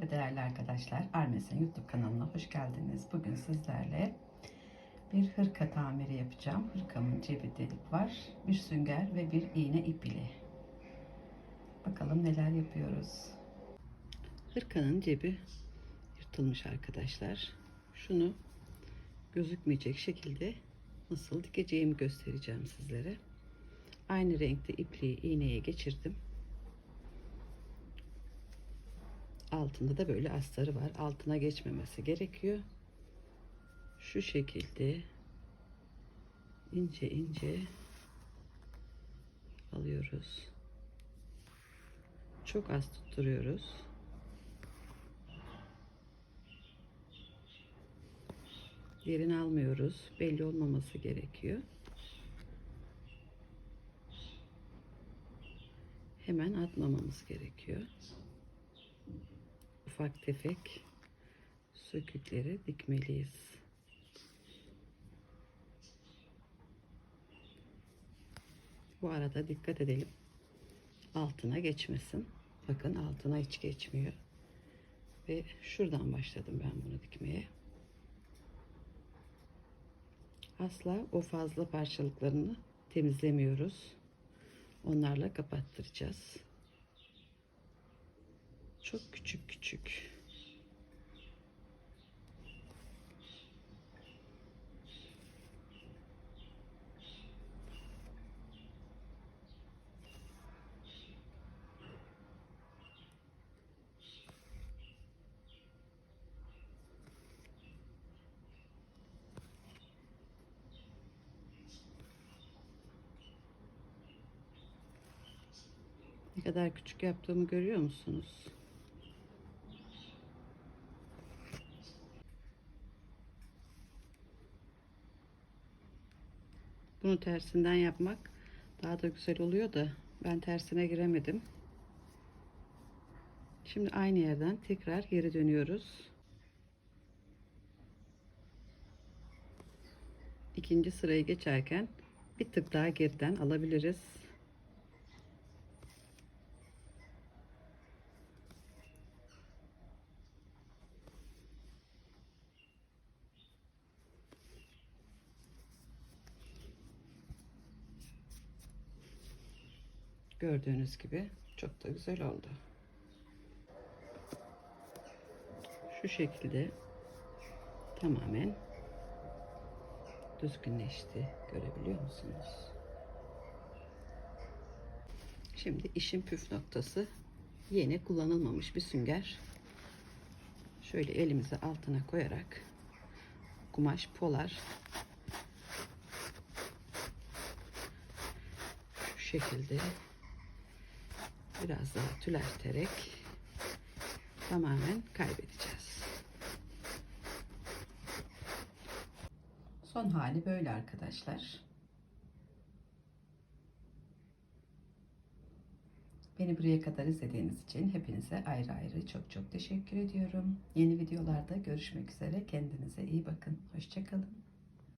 Merhaba değerli arkadaşlar. Armesen YouTube kanalına hoş geldiniz. Bugün sizlerle bir hırka tamiri yapacağım. Hırkamın cebi delik var. Bir sünger ve bir iğne ip. Bakalım neler yapıyoruz. Hırkanın cebi yırtılmış arkadaşlar. Şunu gözükmeyecek şekilde nasıl dikeceğimi göstereceğim sizlere. Aynı renkte ipliği iğneye geçirdim. Altında da böyle astarı var. Altına geçmemesi gerekiyor. Şu şekilde ince ince alıyoruz. Çok az tutturuyoruz. Yerini almıyoruz. Belli olmaması gerekiyor. Hemen atmamamız gerekiyor ufak tefek sökükleri dikmeliyiz. Bu arada dikkat edelim. Altına geçmesin. Bakın altına hiç geçmiyor. Ve şuradan başladım ben bunu dikmeye. Asla o fazla parçalıklarını temizlemiyoruz. Onlarla kapattıracağız. Çok küçük küçük. Ne kadar küçük yaptığımı görüyor musunuz? Bunu tersinden yapmak daha da güzel oluyor da ben tersine giremedim. Şimdi aynı yerden tekrar geri dönüyoruz. İkinci sırayı geçerken bir tık daha geriden alabiliriz. Gördüğünüz gibi çok da güzel oldu. Şu şekilde tamamen düzgünleşti. Görebiliyor musunuz? Şimdi işin püf noktası yeni kullanılmamış bir sünger. Şöyle elimizi altına koyarak kumaş polar şu şekilde biraz daha tülerterek tamamen kaybedeceğiz. Son hali böyle arkadaşlar. Beni buraya kadar izlediğiniz için hepinize ayrı ayrı çok çok teşekkür ediyorum. Yeni videolarda görüşmek üzere. Kendinize iyi bakın. Hoşçakalın.